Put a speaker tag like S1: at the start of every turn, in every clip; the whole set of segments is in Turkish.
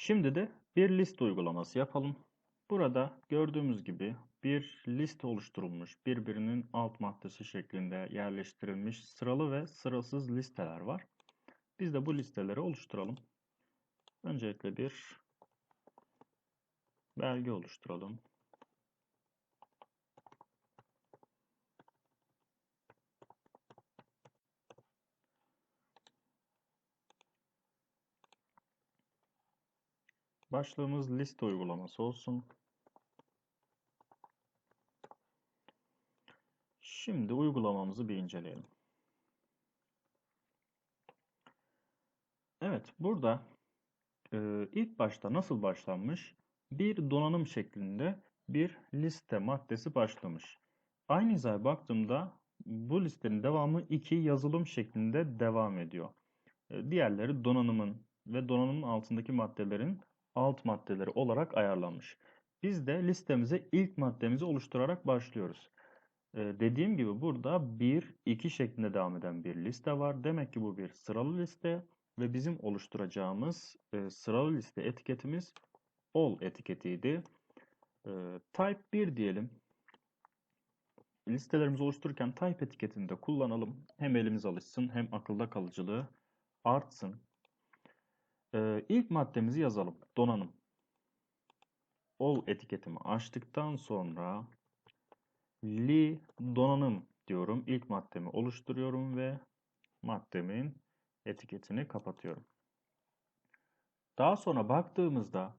S1: Şimdi de bir liste uygulaması yapalım. Burada gördüğümüz gibi bir liste oluşturulmuş, birbirinin alt maddesi şeklinde yerleştirilmiş sıralı ve sırasız listeler var. Biz de bu listeleri oluşturalım. Öncelikle bir belge oluşturalım. Başlığımız liste uygulaması olsun. Şimdi uygulamamızı bir inceleyelim. Evet, burada e, ilk başta nasıl başlanmış? Bir donanım şeklinde bir liste maddesi başlamış. Aynı hizaya baktığımda bu listenin devamı iki yazılım şeklinde devam ediyor. E, diğerleri donanımın ve donanımın altındaki maddelerin alt maddeleri olarak ayarlanmış. Biz de listemize ilk maddemizi oluşturarak başlıyoruz. Ee, dediğim gibi burada 1, 2 şeklinde devam eden bir liste var. Demek ki bu bir sıralı liste ve bizim oluşturacağımız e, sıralı liste etiketimiz all etiketiydi. E, type 1 diyelim. Listelerimizi oluştururken type etiketini de kullanalım. Hem elimiz alışsın hem akılda kalıcılığı artsın. Ee, ilk maddemizi yazalım. Donanım. All etiketimi açtıktan sonra li donanım diyorum. İlk maddemi oluşturuyorum ve maddemin etiketini kapatıyorum. Daha sonra baktığımızda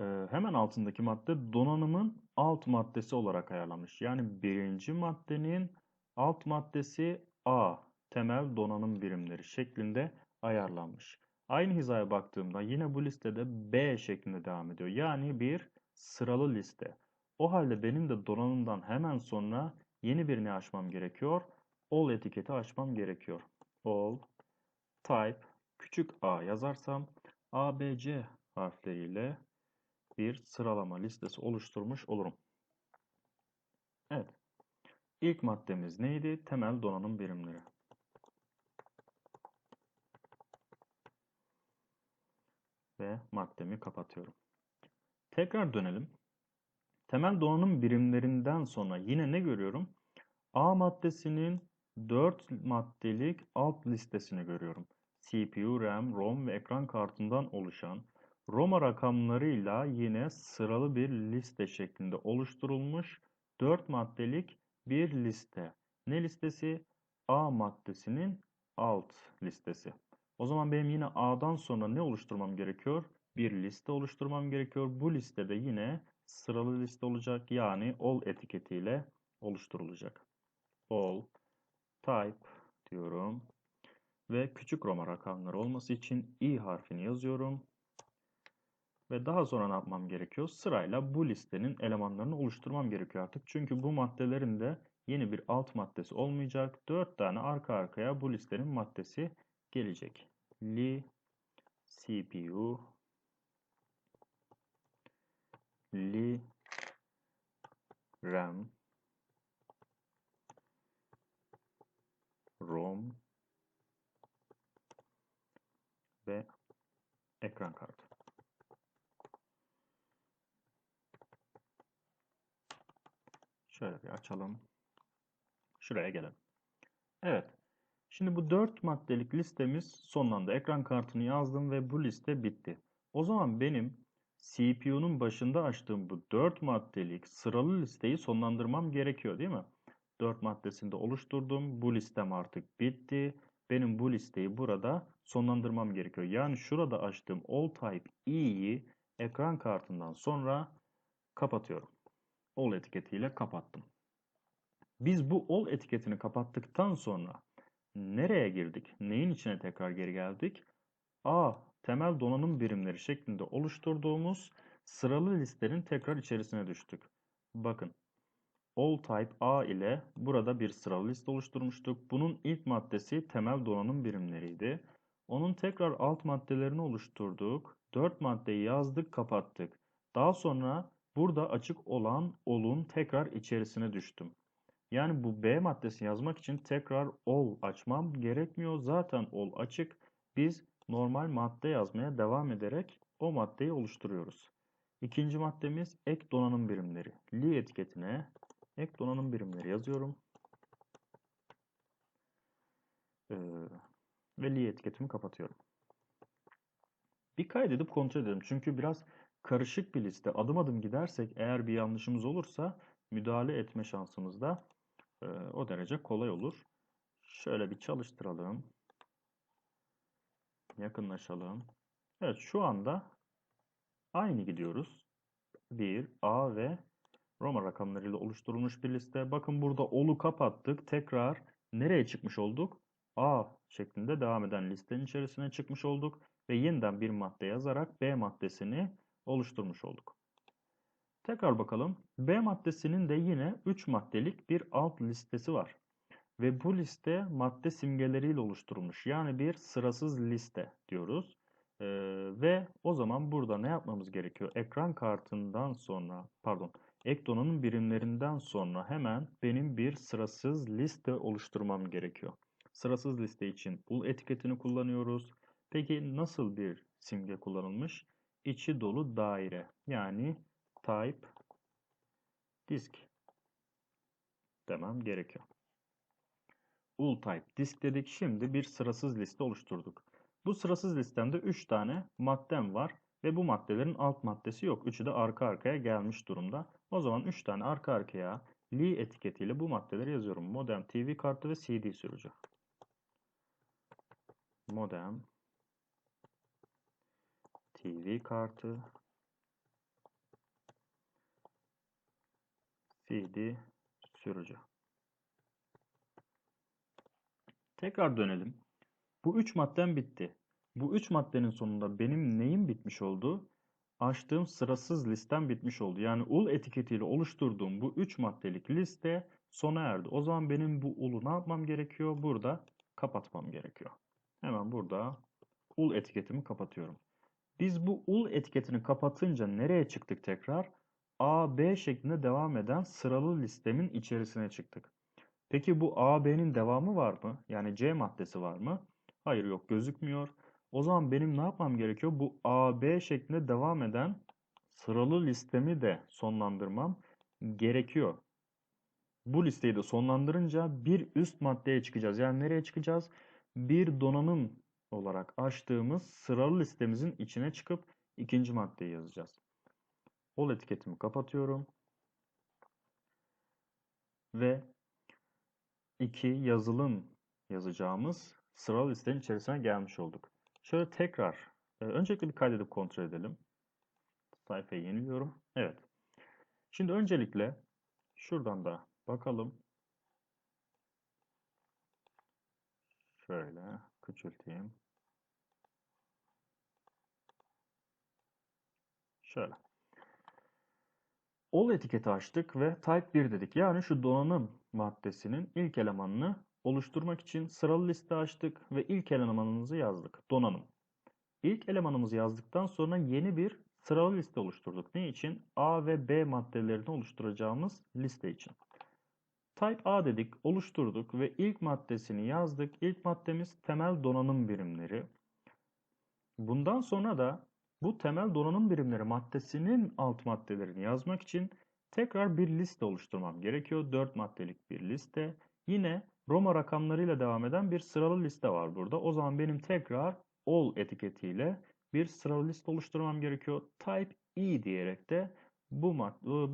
S1: e, hemen altındaki madde donanımın alt maddesi olarak ayarlanmış. Yani birinci maddenin alt maddesi A temel donanım birimleri şeklinde ayarlanmış. Aynı hizaya baktığımda yine bu listede B şeklinde devam ediyor. Yani bir sıralı liste. O halde benim de donanımdan hemen sonra yeni birini açmam gerekiyor. All etiketi açmam gerekiyor. All type küçük a yazarsam ABC harfleriyle bir sıralama listesi oluşturmuş olurum. Evet. İlk maddemiz neydi? Temel donanım birimleri. Ve maddemi kapatıyorum. Tekrar dönelim. Temel donanım birimlerinden sonra yine ne görüyorum? A maddesinin 4 maddelik alt listesini görüyorum. CPU, RAM, ROM ve ekran kartından oluşan Roma rakamlarıyla yine sıralı bir liste şeklinde oluşturulmuş 4 maddelik bir liste. Ne listesi? A maddesinin alt listesi. O zaman benim yine A'dan sonra ne oluşturmam gerekiyor? Bir liste oluşturmam gerekiyor. Bu listede yine sıralı liste olacak. Yani all etiketiyle oluşturulacak. All type diyorum. Ve küçük Roma rakamları olması için i harfini yazıyorum. Ve daha sonra ne yapmam gerekiyor? Sırayla bu listenin elemanlarını oluşturmam gerekiyor artık. Çünkü bu maddelerin de yeni bir alt maddesi olmayacak. 4 tane arka arkaya bu listenin maddesi gelecek. Li CPU Li RAM ROM ve ekran kartı. Şöyle bir açalım. Şuraya gelelim. Evet. Şimdi bu 4 maddelik listemiz sonlandı. Ekran kartını yazdım ve bu liste bitti. O zaman benim CPU'nun başında açtığım bu 4 maddelik sıralı listeyi sonlandırmam gerekiyor değil mi? 4 maddesinde oluşturdum. Bu listem artık bitti. Benim bu listeyi burada sonlandırmam gerekiyor. Yani şurada açtığım All Type E'yi ekran kartından sonra kapatıyorum. All etiketiyle kapattım. Biz bu All etiketini kapattıktan sonra Nereye girdik? Neyin içine tekrar geri geldik? A. Temel donanım birimleri şeklinde oluşturduğumuz sıralı listenin tekrar içerisine düştük. Bakın. All type A ile burada bir sıralı liste oluşturmuştuk. Bunun ilk maddesi temel donanım birimleriydi. Onun tekrar alt maddelerini oluşturduk. 4 maddeyi yazdık, kapattık. Daha sonra burada açık olan olun tekrar içerisine düştüm. Yani bu B maddesini yazmak için tekrar all açmam gerekmiyor. Zaten all açık. Biz normal madde yazmaya devam ederek o maddeyi oluşturuyoruz. İkinci maddemiz ek donanım birimleri. Li etiketine ek donanım birimleri yazıyorum. Ee, ve li etiketimi kapatıyorum. Bir kaydedip kontrol edelim. Çünkü biraz karışık bir liste. Adım adım gidersek eğer bir yanlışımız olursa müdahale etme şansımız da e, o derece kolay olur. Şöyle bir çalıştıralım. Yakınlaşalım. Evet şu anda aynı gidiyoruz. 1, A ve Roma rakamlarıyla oluşturulmuş bir liste. Bakın burada olu kapattık. Tekrar nereye çıkmış olduk? A şeklinde devam eden listenin içerisine çıkmış olduk. Ve yeniden bir madde yazarak B maddesini oluşturmuş olduk. Tekrar bakalım. B maddesinin de yine 3 maddelik bir alt listesi var. Ve bu liste madde simgeleriyle oluşturulmuş. Yani bir sırasız liste diyoruz. Ee, ve o zaman burada ne yapmamız gerekiyor? Ekran kartından sonra, pardon, ek birimlerinden sonra hemen benim bir sırasız liste oluşturmam gerekiyor. Sırasız liste için ul etiketini kullanıyoruz. Peki nasıl bir simge kullanılmış? İçi dolu daire. Yani type disk demem gerekiyor. Ul type disk dedik. Şimdi bir sırasız liste oluşturduk. Bu sırasız listemde 3 tane maddem var ve bu maddelerin alt maddesi yok. Üçü de arka arkaya gelmiş durumda. O zaman 3 tane arka arkaya li etiketiyle bu maddeleri yazıyorum. Modem, TV kartı ve CD sürücü. Modem, TV kartı, CD sürücü. Tekrar dönelim. Bu üç maddem bitti. Bu üç maddenin sonunda benim neyim bitmiş oldu? Açtığım sırasız listem bitmiş oldu. Yani ul etiketiyle oluşturduğum bu üç maddelik liste sona erdi. O zaman benim bu ulu ne yapmam gerekiyor? Burada kapatmam gerekiyor. Hemen burada ul etiketimi kapatıyorum. Biz bu ul etiketini kapatınca nereye çıktık tekrar? A, B şeklinde devam eden sıralı listemin içerisine çıktık. Peki bu A, B'nin devamı var mı? Yani C maddesi var mı? Hayır yok gözükmüyor. O zaman benim ne yapmam gerekiyor? Bu A, B şeklinde devam eden sıralı listemi de sonlandırmam gerekiyor. Bu listeyi de sonlandırınca bir üst maddeye çıkacağız. Yani nereye çıkacağız? Bir donanım olarak açtığımız sıralı listemizin içine çıkıp ikinci maddeyi yazacağız. Ol etiketimi kapatıyorum. Ve iki yazılım yazacağımız sıralı listenin içerisine gelmiş olduk. Şöyle tekrar, e, öncelikle bir kaydedip kontrol edelim. Sayfayı yeniliyorum. Evet. Şimdi öncelikle şuradan da bakalım. Şöyle küçülteyim. Şöyle. All etiketi açtık ve type 1 dedik. Yani şu donanım maddesinin ilk elemanını oluşturmak için sıralı liste açtık ve ilk elemanımızı yazdık. Donanım. İlk elemanımızı yazdıktan sonra yeni bir sıralı liste oluşturduk. Ne için? A ve B maddelerini oluşturacağımız liste için. Type A dedik, oluşturduk ve ilk maddesini yazdık. İlk maddemiz temel donanım birimleri. Bundan sonra da bu temel donanım birimleri maddesinin alt maddelerini yazmak için tekrar bir liste oluşturmam gerekiyor. 4 maddelik bir liste. Yine Roma rakamlarıyla devam eden bir sıralı liste var burada. O zaman benim tekrar all etiketiyle bir sıralı liste oluşturmam gerekiyor. Type E diyerek de bu,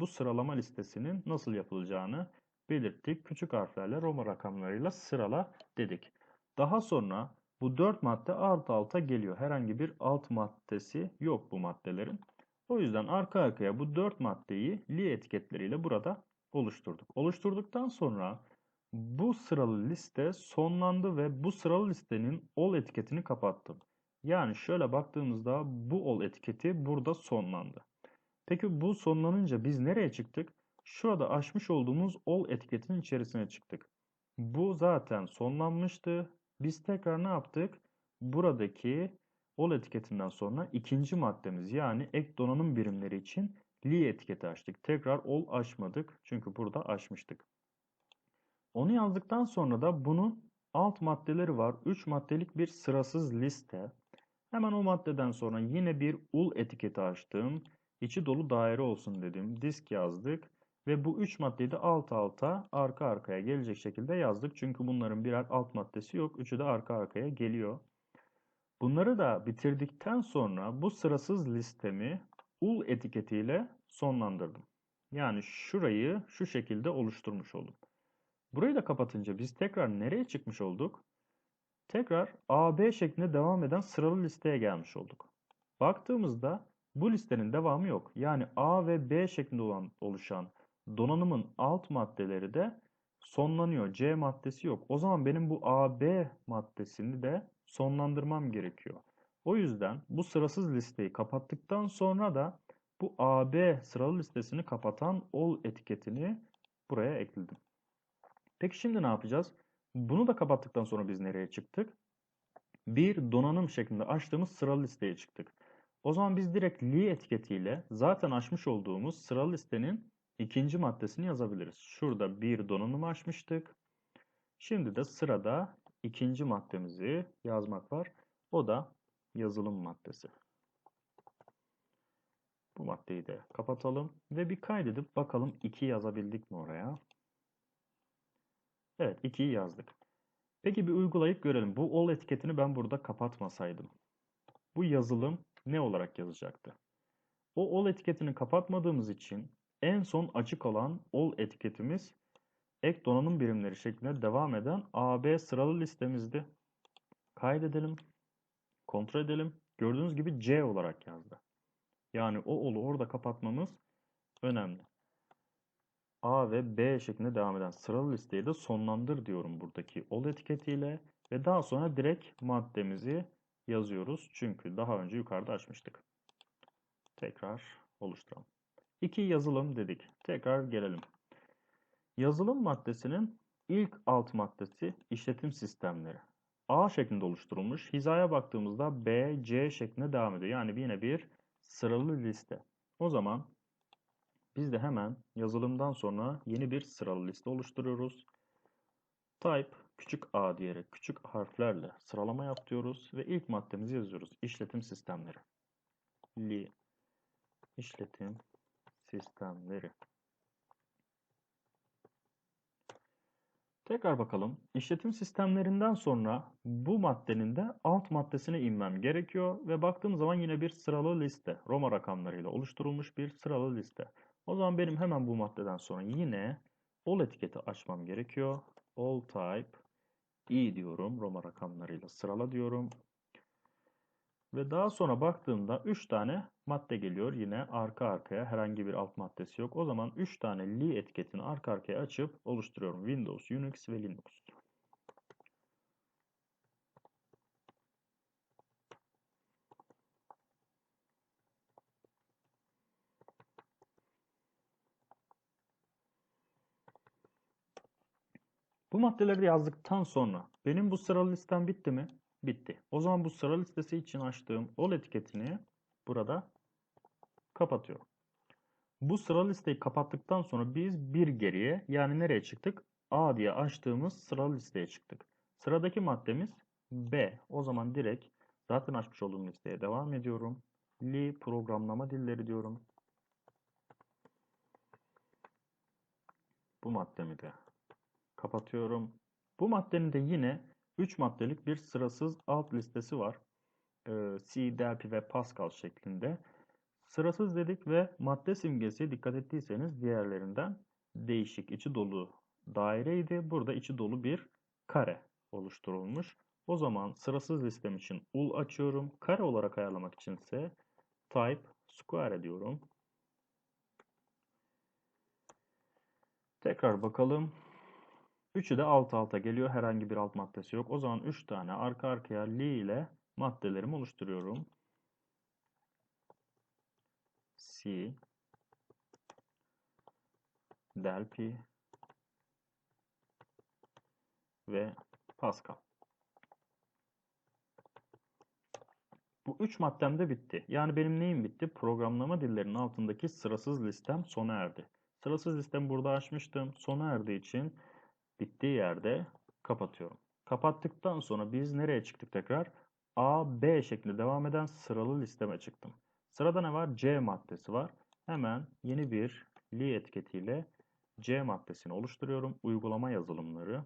S1: bu sıralama listesinin nasıl yapılacağını belirttik. Küçük harflerle Roma rakamlarıyla sırala dedik. Daha sonra bu 4 madde alt alta geliyor. Herhangi bir alt maddesi yok bu maddelerin. O yüzden arka arkaya bu 4 maddeyi li etiketleriyle burada oluşturduk. Oluşturduktan sonra bu sıralı liste sonlandı ve bu sıralı listenin all etiketini kapattım. Yani şöyle baktığımızda bu all etiketi burada sonlandı. Peki bu sonlanınca biz nereye çıktık? Şurada açmış olduğumuz all etiketinin içerisine çıktık. Bu zaten sonlanmıştı. Biz tekrar ne yaptık? Buradaki all etiketinden sonra ikinci maddemiz yani ek donanım birimleri için li etiketi açtık. Tekrar all açmadık çünkü burada açmıştık. Onu yazdıktan sonra da bunun alt maddeleri var. 3 maddelik bir sırasız liste. Hemen o maddeden sonra yine bir ul etiketi açtım. İçi dolu daire olsun dedim. Disk yazdık. Ve bu üç maddeyi de alt alta arka arkaya gelecek şekilde yazdık. Çünkü bunların birer alt maddesi yok. Üçü de arka arkaya geliyor. Bunları da bitirdikten sonra bu sırasız listemi ul etiketiyle sonlandırdım. Yani şurayı şu şekilde oluşturmuş oldum. Burayı da kapatınca biz tekrar nereye çıkmış olduk? Tekrar AB şeklinde devam eden sıralı listeye gelmiş olduk. Baktığımızda bu listenin devamı yok. Yani A ve B şeklinde olan oluşan donanımın alt maddeleri de sonlanıyor. C maddesi yok. O zaman benim bu AB maddesini de sonlandırmam gerekiyor. O yüzden bu sırasız listeyi kapattıktan sonra da bu AB sıralı listesini kapatan ol etiketini buraya ekledim. Peki şimdi ne yapacağız? Bunu da kapattıktan sonra biz nereye çıktık? Bir donanım şeklinde açtığımız sıralı listeye çıktık. O zaman biz direkt li etiketiyle zaten açmış olduğumuz sıralı listenin ikinci maddesini yazabiliriz. Şurada bir donanım açmıştık. Şimdi de sırada ikinci maddemizi yazmak var. O da yazılım maddesi. Bu maddeyi de kapatalım ve bir kaydedip bakalım 2 yazabildik mi oraya? Evet 2'yi yazdık. Peki bir uygulayıp görelim. Bu all etiketini ben burada kapatmasaydım. Bu yazılım ne olarak yazacaktı? O all etiketini kapatmadığımız için en son açık olan all etiketimiz ek donanım birimleri şeklinde devam eden AB sıralı listemizdi. Kaydedelim. Kontrol edelim. Gördüğünüz gibi C olarak yazdı. Yani o olu orada kapatmamız önemli. A ve B şeklinde devam eden sıralı listeyi de sonlandır diyorum buradaki ol etiketiyle ve daha sonra direkt maddemizi yazıyoruz. Çünkü daha önce yukarıda açmıştık. Tekrar oluşturalım. 2 yazılım dedik. Tekrar gelelim. Yazılım maddesinin ilk alt maddesi işletim sistemleri. A şeklinde oluşturulmuş. Hizaya baktığımızda B, C şeklinde devam ediyor. Yani yine bir sıralı liste. O zaman biz de hemen yazılımdan sonra yeni bir sıralı liste oluşturuyoruz. Type küçük a diyerek küçük harflerle sıralama yap diyoruz ve ilk maddemizi yazıyoruz. İşletim sistemleri. Li işletim sistemleri. Tekrar bakalım. İşletim sistemlerinden sonra bu maddenin de alt maddesine inmem gerekiyor ve baktığım zaman yine bir sıralı liste. Roma rakamlarıyla oluşturulmuş bir sıralı liste. O zaman benim hemen bu maddeden sonra yine all etiketi açmam gerekiyor. All type i diyorum. Roma rakamlarıyla sırala diyorum. Ve daha sonra baktığımda 3 tane madde geliyor. Yine arka arkaya herhangi bir alt maddesi yok. O zaman 3 tane li etiketini arka arkaya açıp oluşturuyorum. Windows, Unix ve Linux. Bu maddeleri yazdıktan sonra benim bu sıralı listem bitti mi? Bitti. O zaman bu sıra listesi için açtığım all etiketini burada kapatıyorum. Bu sıra listeyi kapattıktan sonra biz bir geriye yani nereye çıktık? A diye açtığımız sıra listeye çıktık. Sıradaki maddemiz B. O zaman direkt zaten açmış olduğum listeye devam ediyorum. Li programlama dilleri diyorum. Bu maddemi de kapatıyorum. Bu maddenin de yine 3 maddelik bir sırasız alt listesi var. Ee, C, Delphi ve Pascal şeklinde. Sırasız dedik ve madde simgesi dikkat ettiyseniz diğerlerinden değişik içi dolu daireydi. Burada içi dolu bir kare oluşturulmuş. O zaman sırasız listem için ul açıyorum. Kare olarak ayarlamak içinse type square diyorum. Tekrar bakalım. Üçü de alt alta geliyor. Herhangi bir alt maddesi yok. O zaman 3 tane arka arkaya li ile maddelerimi oluşturuyorum. C Delphi ve Pascal. Bu üç maddem de bitti. Yani benim neyim bitti? Programlama dillerinin altındaki sırasız listem sona erdi. Sırasız listem burada açmıştım. Sona erdiği için bittiği yerde kapatıyorum. Kapattıktan sonra biz nereye çıktık tekrar? A, B şeklinde devam eden sıralı listeme çıktım. Sırada ne var? C maddesi var. Hemen yeni bir li etiketiyle C maddesini oluşturuyorum. Uygulama yazılımları.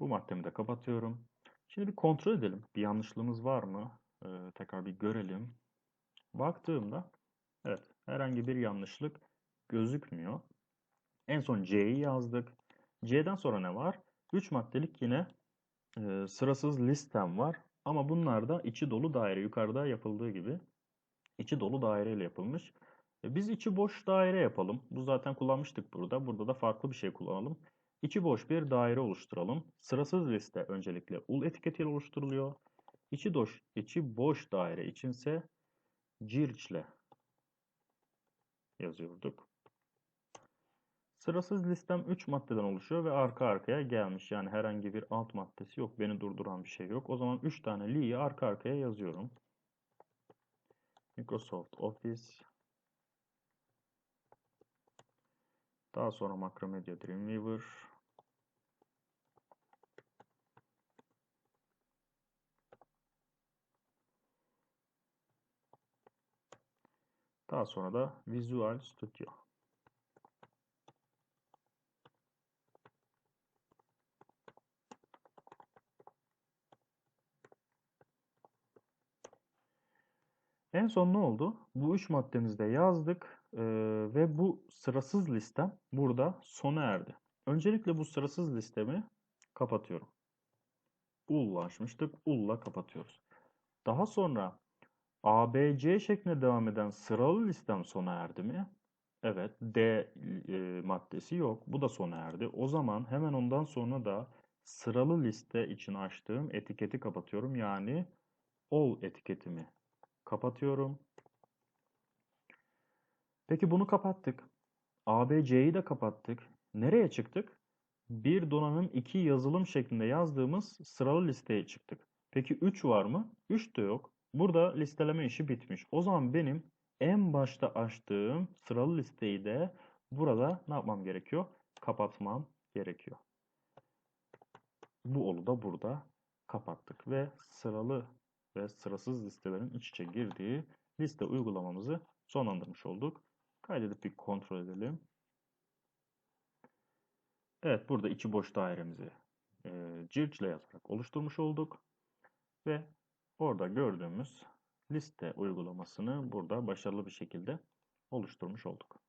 S1: Bu maddemi de kapatıyorum. Şimdi bir kontrol edelim. Bir yanlışlığımız var mı? Ee, tekrar bir görelim. Baktığımda evet herhangi bir yanlışlık gözükmüyor. En son C'yi yazdık. C'den sonra ne var? 3 maddelik yine e, sırasız listem var. Ama bunlar da içi dolu daire. Yukarıda yapıldığı gibi içi dolu daireyle yapılmış. E, biz içi boş daire yapalım. Bu zaten kullanmıştık burada. Burada da farklı bir şey kullanalım. İçi boş bir daire oluşturalım. Sırasız liste öncelikle ul etiketiyle oluşturuluyor. İçi boş, içi boş daire içinse circle yazıyorduk. Sırasız listem 3 maddeden oluşuyor ve arka arkaya gelmiş. Yani herhangi bir alt maddesi yok. Beni durduran bir şey yok. O zaman 3 tane li'yi arka arkaya yazıyorum. Microsoft Office. Daha sonra Macromedia Dreamweaver. Daha sonra da Visual Studio. En son ne oldu? Bu üç maddemizde yazdık e, ve bu sırasız listem burada sona erdi. Öncelikle bu sırasız listemi kapatıyorum. Ul'la açmıştık. Ul'la kapatıyoruz. Daha sonra ABC şeklinde devam eden sıralı listem sona erdi mi? Evet. D e, maddesi yok. Bu da sona erdi. O zaman hemen ondan sonra da sıralı liste için açtığım etiketi kapatıyorum. Yani all etiketimi kapatıyorum. Peki bunu kapattık. ABC'yi de kapattık. Nereye çıktık? Bir donanım iki yazılım şeklinde yazdığımız sıralı listeye çıktık. Peki 3 var mı? 3 de yok. Burada listeleme işi bitmiş. O zaman benim en başta açtığım sıralı listeyi de burada ne yapmam gerekiyor? Kapatmam gerekiyor. Bu olu da burada kapattık ve sıralı ve sırasız listelerin iç içe girdiği liste uygulamamızı sonlandırmış olduk. Kaydedip bir kontrol edelim. Evet burada içi boş dairemizi e, Circle yazarak oluşturmuş olduk. Ve orada gördüğümüz liste uygulamasını burada başarılı bir şekilde oluşturmuş olduk.